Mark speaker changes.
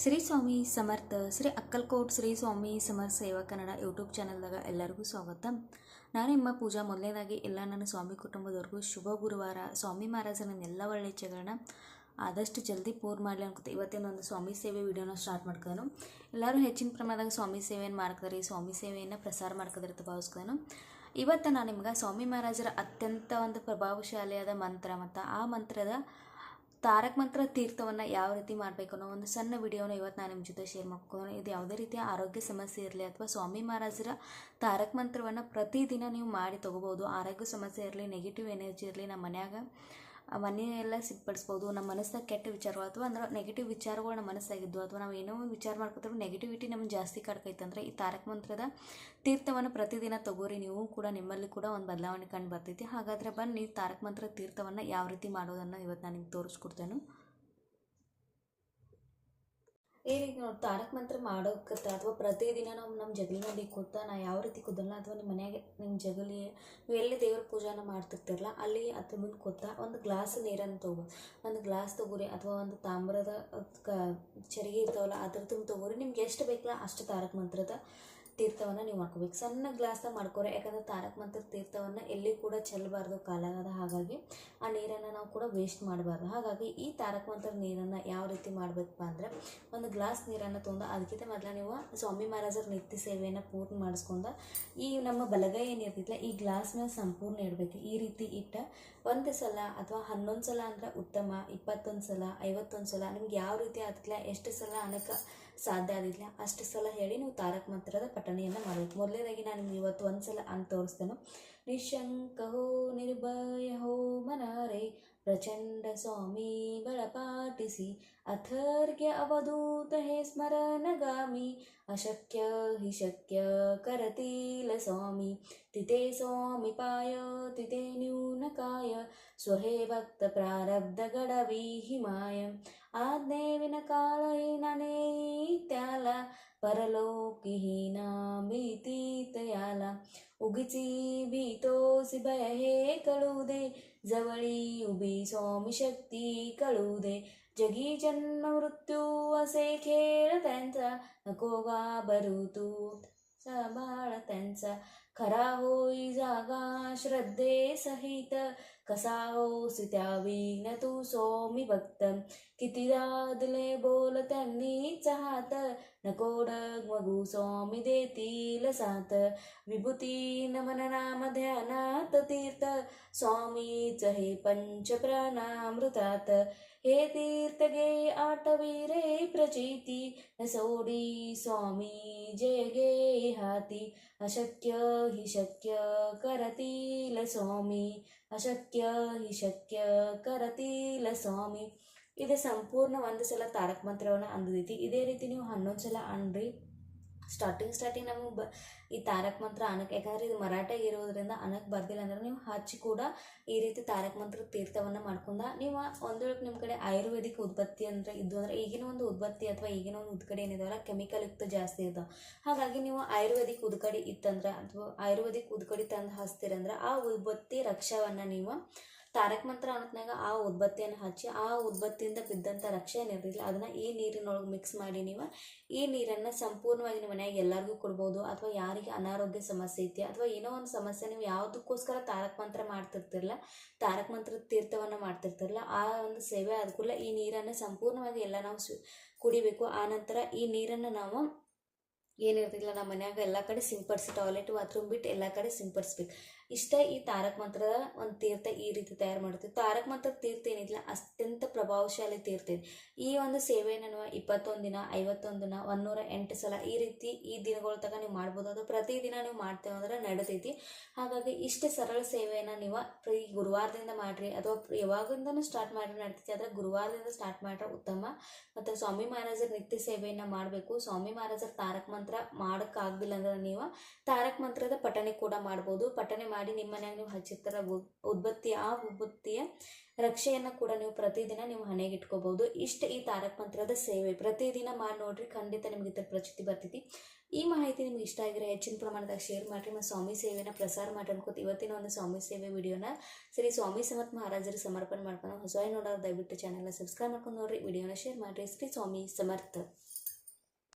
Speaker 1: ಶ್ರೀ ಸ್ವಾಮಿ ಸಮರ್ಥ, ಶ್ರೀ ಅಕ್ಕಲ್ಕೋಟ್ ಶ್ರೀ ಸ್ವಾಮಿ ಸಮರ್ಥ ಸೇವಾ ಕನ್ನಡ ಯೂಟ್ಯೂಬ್ ಚಾನಲ್ದಾಗ ಎಲ್ಲರಿಗೂ ಸ್ವಾಗತ. ನಾನು ನಿಮ್ಮ ಪೂಜಾ. ಮೊದಲನೇದಾಗಿ ಎಲ್ಲ ನನ್ನ ಸ್ವಾಮಿ ಕುಟುಂಬದವ್ರಿಗೂ ಶುಭ ಗುರುವಾರ. ಸ್ವಾಮಿ ಮಹಾರಾಜನ ಎಲ್ಲ ಒಳ್ಳೆ ಇಚ್ಛೆಗಳನ್ನ ಆದಷ್ಟು ಜಲ್ದಿ ಪೂರ್ ಮಾಡಲಿ ಅಂತ ಇವತ್ತಿನ ಒಂದು ಸ್ವಾಮಿ ಸೇವೆ ವಿಡಿಯೋನ ಸ್ಟಾರ್ಟ್ ಮಾಡ್ಕೋನು ಎಲ್ಲರೂ ಹೆಚ್ಚಿನ ಪ್ರಮಾಣದಾಗ ಸ್ವಾಮಿ ಸೇವೆಯನ್ನು ಮಾಡ್ಕೋದ್ರಿ, ಸ್ವಾಮಿ ಸೇವೆಯನ್ನು ಪ್ರಸಾರ ಮಾಡ್ಕೋದಿರ್ತ ಭಾವಿಸ್ಕೋನು ಇವತ್ತು ನಾನು ನಿಮ್ಗೆ ಸ್ವಾಮಿ ಮಹಾರಾಜರ ಅತ್ಯಂತ ಒಂದು ಪ್ರಭಾವಶಾಲಿಯಾದ ಮಂತ್ರ ಮತ್ತು ಆ ಮಂತ್ರದ ತಾರಕ ಮಂತ್ರ ತೀರ್ಥವನ್ನು ಯಾವ ರೀತಿ ಮಾಡಬೇಕು ಅನ್ನೋ ಒಂದು ಸಣ್ಣ ವಿಡಿಯೋನ ಇವತ್ತು ನಾನು ನಿಮ್ಮ ಜೊತೆ ಶೇರ್ ಮಾಡ್ಕೊಂಡು ಇದು ಯಾವುದೇ ರೀತಿಯ ಆರೋಗ್ಯ ಸಮಸ್ಯೆ ಇರಲಿ ಅಥವಾ ಸ್ವಾಮಿ ಮಹಾರಾಜರ ತಾರಕ ಮಂತ್ರವನ್ನು ಪ್ರತಿದಿನ ನೀವು ಮಾಡಿ ತೊಗೋಬೋದು ಆರೋಗ್ಯ ಸಮಸ್ಯೆ ಇರಲಿ ನೆಗೆಟಿವ್ ಎನರ್ಜಿ ಇರಲಿ ನಮ್ಮ ಮನ್ಯಾಗ ಆ ಮನೆಯೆಲ್ಲ ಸಿದ್ಧಪಡಿಸ್ಬೋದು ನಮ್ಮ ಮನಸ್ಸಾಗ ಕೆಟ್ಟ ವಿಚಾರಗಳು ಅಥವಾ ಅಂದ್ರೆ ನೆಗೆಟಿವ್ ವಿಚಾರಗಳು ನಮ್ಮ ಮನಸ್ಸಾಗಿದ್ದು ಅಥವಾ ನಾವು ಏನೋ ವಿಚಾರ ಮಾಡ್ಕೊತೀವಿ ನೆಗೆಟಿವಿಟಿ ನಮ್ಗೆ ಜಾಸ್ತಿ ಕಾಡ್ಕೈತೆ ಅಂದರೆ ಈ ತಾರಕ ಮಂತ್ರದ ತೀರ್ಥವನ್ನು ಪ್ರತಿದಿನ ತಗೋರಿ. ನೀವು ಕೂಡ ನಿಮ್ಮಲ್ಲಿ ಕೂಡ ಒಂದು ಬದಲಾವಣೆ ಕಂಡು ಬರ್ತೈತಿ. ಹಾಗಾದರೆ ಬನ್ನಿ, ತಾರಕ ಮಂತ್ರ ತೀರ್ಥವನ್ನು ಯಾವ ರೀತಿ ಮಾಡೋದನ್ನು ಇವತ್ತು ನಾನು ನಿಮ್ಗೆ ತೋರಿಸ್ಕೊಡ್ತೇನೆ. ಏನೀಗ ನೋಡಿ ತಾರಕ ಮಂತ್ರ ಮಾಡೋಕತ್ತ ಅಥವಾ ಪ್ರತಿದಿನ ನಾವು ನಮ್ಮ ಜಗಲಿ ಮಂದಿ ಕೂತ ನಾ ಯಾವ ರೀತಿ ಕೂದಲ್ಲ ಅಥವಾ ನಿಮ್ಮ ಮನೆಯಾಗೆ ನಿಮ್ಮ ಜಗಲಿ ನೀವು ಎಲ್ಲಿ ದೇವ್ರ ಪೂಜಾನ ಮಾಡ್ತಿರ್ತಿರಲ್ಲ, ಅಲ್ಲಿ ಅದ್ರ ಮುಂದೆ ಕೂತ ಒಂದು ಗ್ಲಾಸ್ ನೀರನ್ನು ತಗೋ ಒಂದು ಗ್ಲಾಸ್ ತಗೋರಿ ಅಥವಾ ಒಂದು ತಾಮ್ರದ ಕ ಚರಿಗೆ ಇರ್ತಾವಲ್ಲ, ಅದ್ರ ತುಂಬ ತಗೋರಿ ನಿಮ್ಗೆ ಎಷ್ಟು ಬೇಕಲ್ಲ ಅಷ್ಟು ತಾರಕ ಮಂತ್ರದ. ತೀರ್ಥವನ್ನು ನೀವು ಮಾಡ್ಕೋಬೇಕು. ಸಣ್ಣ ಗ್ಲಾಸ್ದಾಗ ಮಾಡ್ಕೋರಿ, ಯಾಕಂದ್ರೆ ತಾರಕ ಮಂತ್ರ ತೀರ್ಥವನ್ನು ಎಲ್ಲಿ ಕೂಡ ಚೆಲ್ಲಬಾರ್ದು ಕಾಲಾಗದ ಹಾಗಾಗಿ ಆ ನೀರನ್ನು ನಾವು ಕೂಡ ವೇಸ್ಟ್ ಮಾಡಬಾರ್ದು. ಹಾಗಾಗಿ ಈ ತಾರಕ ಮಂತ್ರ ನೀರನ್ನು ಯಾವ ರೀತಿ ಮಾಡಬೇಕಪ್ಪ ಅಂದರೆ, ಒಂದು ಗ್ಲಾಸ್ ನೀರನ್ನು ತೊಗೊಂಡು ಅದಕ್ಕಿಂತ ಮೊದಲ ನೀವು ಸ್ವಾಮಿ ಮಹಾರಾಜರ ನಿತ್ಯ ಸೇವೆಯನ್ನು ಪೂರ್ಣ ಮಾಡಿಸ್ಕೊಂಡು ಈ ನಮ್ಮ ಬಲಗೈ ಏನಿರ್ತೈತಿಲ್ಲ ಈ ಗ್ಲಾಸ್ ಸಂಪೂರ್ಣ ಇಡಬೇಕು. ಈ ರೀತಿ ಇಟ್ಟ ಒಂದು ಸಲ ಅಥವಾ ಹನ್ನೊಂದು ಸಲ ಅಂದ್ರೆ ಉತ್ತಮ, ಇಪ್ಪತ್ತೊಂದು ಸಲ, ಐವತ್ತೊಂದು ಸಲ, ನಿಮ್ಗೆ ಯಾವ ರೀತಿ ಆಗ್ತಿಲ್ಲ ಎಷ್ಟು ಸಲ ಅನ್ನಕ್ಕೆ ಸಾಧ್ಯ ಆಗಿಲ್ಲ ಅಷ್ಟು ಸಲ ಹೇಳಿ ನೀವು ತಾರಕ ಮಂತ್ರದ ಪಠಣೆಯನ್ನು ಮಾಡಬೇಕು. ಮೊದಲನೇದಾಗಿ ನಾನು ಇವತ್ತು ಒಂದು ಸಲ ಅಂತ ತೋರಿಸ್ತೇನೆ. ನಿಶಂಕ ಹೋ ನಿರ್ಭಯ ಹೋ ಮನಾರೆ, ಪ್ರಚಂಡ ಸ್ವಾಮಿ ಬಳ ಪಾಟಿಸಿ ಅಥರ್ಘ್ಯ ಅವಧೂತ ಹೇ ಸ್ಮರಣಗಾಮಿ, ಅಶಕ್ಯ ಹಿ ಶಕ್ಯ ಕರತೀಲ ಸ್ವಾಮಿ, ತಿತೇ ಸ್ವಾಮಿ ಪಾಯ, ತಿತೆ ನ್ಯೂನಕಾಯ, ಸ್ವಹೇ ಭಕ್ತ ಪ್ರಾರಬ್ಧ ಗಡವೀ ಹಿಮಾಯ. आज्ञेविन काळहीनाने त्याला परलोकहीना भीतीत याला उगीची भीतोसी भय हे कळू दे जवळी उभी स्वामी शक्ती कळू दे जगी जन्म मृत्यू असे खेळ त्यांचा नको गा बरू तू त्यांचा खरा होई जागा श्रद्धे सहित कसा होसी त्या विन तू सोमी भक्त. किती दादले बोल त्यांनी चाहत नको डगमगू स्वामी देतील साथ. विभूती नमन नाम ध्यानात तीर्थ स्वामीच हे पंच प्राणामृतात. हे तीर्थ गे आठवी रे प्रचिती न सोडी स्वामी जय गे हाती. अशक्य हि शक्य करतील स्वामी ಅಶಕ್ಯ ಹಿ ಶಕ್ಯ ಕರತೀಲ ಸ್ವಾಮಿ ಇದು ಸಂಪೂರ್ಣ ಒಂದು ಸಲ ತಾರಕ ಮಂತ್ರವನ್ನು ಅಂದೈತಿ ಇದೇ ರೀತಿ ನೀವು ಹನ್ನೊಂದು ಸಲ ಅನ್ರಿ ಸ್ಟಾರ್ಟಿಂಗ್ ಸ್ಟಾರ್ಟಿಂಗ್ ನಮಗೆ ಬ, ಈ ತಾರಕ ಮಂತ್ರ ಅನಕ್, ಯಾಕಂದ್ರೆ ಇದು ಮರಾಠಿಗೆ ಇರೋದ್ರಿಂದ ಅನಕ್ ಬರ್ದಿಲ್ಲ ಅಂದ್ರೆ ನೀವು ಹಚ್ಚಿ ಕೂಡ ಈ ರೀತಿ ತಾರಕ ಮಂತ್ರ ತೀರ್ಥವನ್ನು ಮಾಡ್ಕೊಂಡ ನೀವು ಒಂದೊಳಗೆ ನಿಮ್ಮ ಕಡೆ ಆಯುರ್ವೇದಿಕ್ ಉತ್ಪತ್ತಿ ಅಂದರೆ ಇದ್ದು ಅಂದ್ರೆ ಈಗಿನ ಒಂದು ಉತ್ಪತ್ತಿ ಅಥವಾ ಈಗಿನ ಒಂದು ಉದ್ಕಡೆ ಏನಿದಾವಲ್ಲ ಕೆಮಿಕಲ್ ಯುಕ್ತ ಜಾಸ್ತಿ ಇದ್ದಾವೆ ಹಾಗಾಗಿ ನೀವು ಆಯುರ್ವೇದಿಕ್ ಉದ್ಕಡಿ ಇತ್ತಂದ್ರೆ ಅಥವಾ ಆಯುರ್ವೇದಿಕ್ ಉದ್ಕಡಿ ತಂದು ಹಚ್ತೀರಂದ್ರೆ ಆ ಉತ್ಪತ್ತಿ ರಕ್ಷವನ್ನು ನೀವು ತಾರಕ ಮಂತ್ರ ಅನ್ನತ್ನಾಗ ಆ ಉದ್ಬತ್ತಿಯನ್ನು ಹಚ್ಚಿ, ಆ ಉದ್ಬತ್ತಿಯಿಂದ ಬಿದ್ದಂಥ ರಕ್ಷೆ ಏನಿರಲಿಲ್ಲ, ಅದನ್ನು ಈ ನೀರಿನೊಳಗೆ ಮಿಕ್ಸ್ ಮಾಡಿ ನೀವು, ಈ ನೀರನ್ನು ಸಂಪೂರ್ಣವಾಗಿ ನಿಮ್ಮ ಮನೆಯಾಗ ಎಲ್ಲರಿಗೂ ಕೊಡ್ಬೋದು. ಅಥವಾ ಯಾರಿಗೆ ಅನಾರೋಗ್ಯ ಸಮಸ್ಯೆ ಐತಿ, ಅಥವಾ ಏನೋ ಒಂದು ಸಮಸ್ಯೆ ನೀವು ಯಾವುದಕ್ಕೋಸ್ಕರ ತಾರಕ ಮಂತ್ರ ಮಾಡ್ತಿರ್ತಿರಲ್ಲ ತಾರಕ ಮಂತ್ರ ತೀರ್ಥವನ್ನು ಮಾಡ್ತಿರ್ತಿರಲ್ಲ ಆ ಒಂದು ಸೇವೆ ಆದ ಈ ನೀರನ್ನು ಸಂಪೂರ್ಣವಾಗಿ ಎಲ್ಲ ನಾವು ಕುಡಿಬೇಕು. ಆನಂತರ ಈ ನೀರನ್ನು ನಾವು ಏನಿರ್ತಿಲ್ಲ ನಮ್ಮ ಮನ್ಯಾಗ ಎಲ್ಲ ಕಡೆ ಸಿಂಪಡಿಸಿ ಟಾಯ್ಲೆಟ್, ಬಾತ್ರೂಮ್ ಬಿಟ್ಟು ಎಲ್ಲ ಕಡೆ ಸಿಂಪಡಿಸ್ಬೇಕು. ಇಷ್ಟ ಈ ತಾರಕ ಮಂತ್ರದ ಒಂದು ತೀರ್ಥ ಈ ರೀತಿ ತಯಾರು ಮಾಡ್ತೀವಿ. ತಾರಕ ಮಂತ್ರ ತೀರ್ಥ ಏನಿಲ್ಲ ಅತ್ಯಂತ ಪ್ರಭಾವಶಾಲಿ ತೀರ್ಥ ಇದೆ. ಈ ಒಂದು ಸೇವೆಯನ್ನು ನಾವು ಇಪ್ಪತ್ತೊಂದು ದಿನ, ಐವತ್ತೊಂದು ದಿನ ಒಂದೂರ ಎಂಟು ಸಲ ಈ ರೀತಿ ಈ ದಿನಗಳ ತಗ ನೀವು ಮಾಡ್ಬೋದು. ಅದು ಪ್ರತಿದಿನ ನೀವು ಮಾಡ್ತೇವೆ ಅಂದ್ರೆ ನಡೀತೈತಿ ಹಾಗಾಗಿ ಇಷ್ಟು ಸರಳ ಸೇವೆಯನ್ನು ನೀವು ಈ ಗುರುವಾರದಿಂದ ಮಾಡಿರಿ. ಅಥವಾ ಯಾವಾಗಿಂದನೂ ಸ್ಟಾರ್ಟ್ ಮಾಡಿರಿ ನಡ್ತೈತಿ ಆದರೆ ಗುರುವಾರದಿಂದ ಸ್ಟಾರ್ಟ್ ಮಾಡ್ರೆ ಉತ್ತಮ. ಮತ್ತು ಸ್ವಾಮಿ ಮಹಾರಾಜರ ನಿತ್ಯ ಸೇವೆಯನ್ನು ಮಾಡಬೇಕು. ಸ್ವಾಮಿ ಮಹಾರಾಜರ ತಾರಕ ಮಂತ್ರ ಮಾಡೋಕ್ಕಾಗಲಿಲ್ಲ ಅಂದ್ರೆ ನೀವು ತಾರಕ ಮಂತ್ರದ ಪಠಣೆ ಕೂಡ ಮಾಡ್ಬೋದು. ಪಠಣೆ ಮಾಡಿ ನಿಮ್ಮ ಮನೆಯಾಗ ನೀವು ಹಚ್ಚಿರ್ತಾರ ಉದ್- ಉದ್ಬತ್ತಿ, ಆ ಉದ್ಬತ್ತಿಯ ರಕ್ಷೆಯನ್ನು ಕೂಡ ನೀವು ಪ್ರತಿದಿನ ನೀವು ಹಣೆಗೆ ಇಟ್ಕೋಬಹುದು ಇಷ್ಟ ಈ ತಾರಕ ಮಂತ್ರದ ಸೇವೆ. ಪ್ರತಿದಿನ ಮಾಡಿ ನೋಡ್ರಿ, ಖಂಡಿತ ನಿಮ್ಗೆ ಇದ್ರ ಪ್ರಚಿತಿ ಬರ್ತೈತಿ. ಈ ಮಾಹಿತಿ ನಿಮ್ಗೆ ಇಷ್ಟ ಆಗಿರೋ ಹೆಚ್ಚಿನ ಪ್ರಮಾಣದಾಗ ಶೇರ್ ಮಾಡಿರಿ. ಮತ್ತು ಸ್ವಾಮಿ ಸೇವೆನ ಪ್ರಸಾರ ಮಾಡಿ ಅನ್ಕೋತಿ ಇವತ್ತಿನ ಒಂದು ಸ್ವಾಮಿ ಸೇವೆ ವಿಡಿಯೋನ ಸರಿ ಸ್ವಾಮಿ ಸಮರ್ಥ ಮಹಾರಾಜರಿಗೆ ಸಮರ್ಪಣೆ ಮಾಡ್ಕೊಂಡು ಹೊಸ ನೋಡೋರು ದಯವಿಟ್ಟು ಚಾನಲ್ನ ಸಬ್ಸ್ಕ್ರೈಬ್ ಮಾಡ್ಕೊಂಡು ನೋಡ್ರಿ. ವಿಡಿಯೋನ ಶೇರ್ ಮಾಡಿರಿ. ಶ್ರೀ ಸ್ವಾಮಿ ಸಮರ್ಥ.